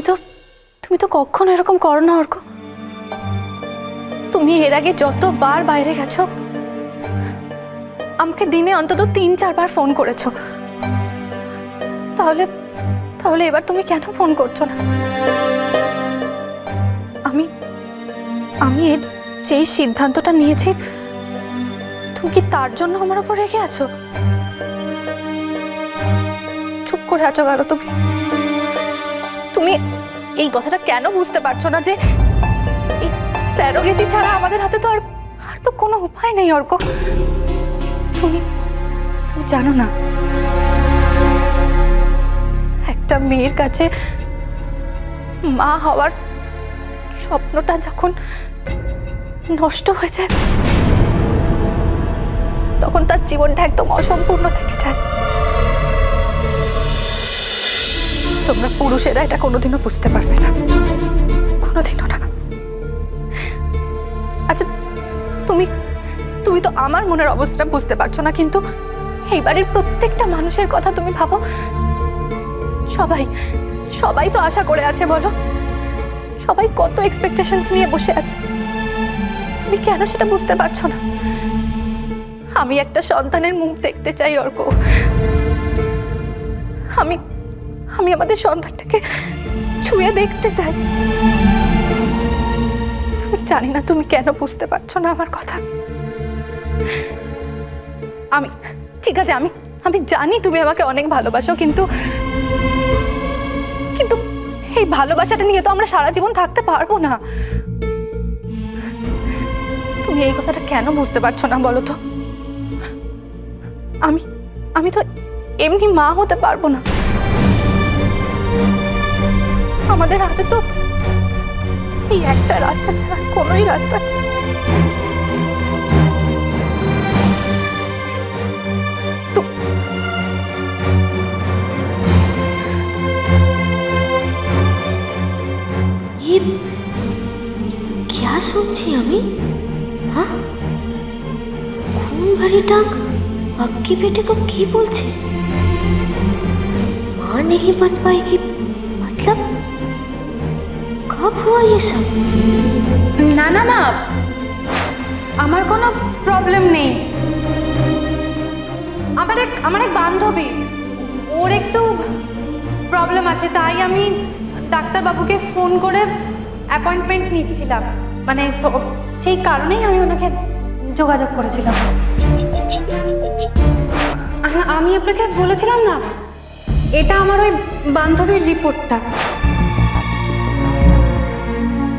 তুমি তো তুমি তো কখনো এরকম করো না, অর্ক। তুমি এর আগে যতবার বাইরে গেছো, আমাকে দিনে অন্তত তিন, চারবার ফোন করেছ। তাহলে তাহলে এবার তুমি কেন ফোন করছ না? আমি আমি এর যেই সিদ্ধান্তটা নিয়েছি, তুমি কি তার জন্য আমার উপর রেখে আছো? চুপ করে আছো গেল তুমি? তুমি এই কথাটা কেন বুঝতে পারছ না যে এই ছাড়া আমাদের হাতে তো আর আর তো কোনো উপায় নেই, অর্ক। তুমি তুমি জানো না, একটা মেয়ের কাছে মা হওয়ার স্বপ্নটা যখন নষ্ট হয়ে যায়, তখন তার জীবনটা একদম অসম্পূর্ণ থেকে যায়। তোমরা পুরুষেরা এটা কোনোদিনও বুঝতে পারবে না। কোনোদিনও না। আচ্ছা তুমি তুমি তো আমার মনের অবস্থা বুঝতে পারছ না, কিন্তু এই বাড়ির প্রত্যেকটা মানুষের কথা তুমি ভাবো। সবাই সবাই তো আশা করে আছে, বলো। সবাই কত এক্সপেকটেশনস নিয়ে বসে আছে। তুমি কেন সেটা বুঝতে পারছ না? আমি একটা সন্তানের মুখ দেখতে চাই, অর্ক। আমি আমি আমাদের সন্তানটাকে ছুঁয়ে দেখতে চাই। তুমি জানি না তুমি কেন বুঝতে পারছ না আমার কথা। আমি, ঠিক আছে, আমি আমি জানি তুমি আমাকে অনেক ভালোবাসো, কিন্তু কিন্তু এই ভালোবাসাটা নিয়ে তো আমরা সারা জীবন থাকতে পারব না। তুমি এই কথাটা কেন বুঝতে পারছ না বলো তো? আমি আমি তো এমনি মা হতে পারব না। আমাদের হাতে তো এই একটা রাস্তা ছাড়া কোনোই রাস্তা क्या सुनছি আমি? হ্যাঁ? খুন ভরি টাক अक्की बेटे को की বলছে? মা मां नहीं बन पाएगी मतलब कब हुआ ये सब না না মা আমার কোনো প্রবলেম নেই আমার এক আমার এক বান্ধবী ওর একটু প্রবলেম আছে তাই আমি ডাক্তারবাবুকে ফোন করে অ্যাপয়েন্টমেন্ট নিচ্ছিলাম মানে ও- সেই কারণেই আমি ওনাকে যোগাযোগ করেছিলাম আ- আমি আপনাকে বলেছিলাম না এটা আমার ওই বান্ধবীর রিপোর্টটা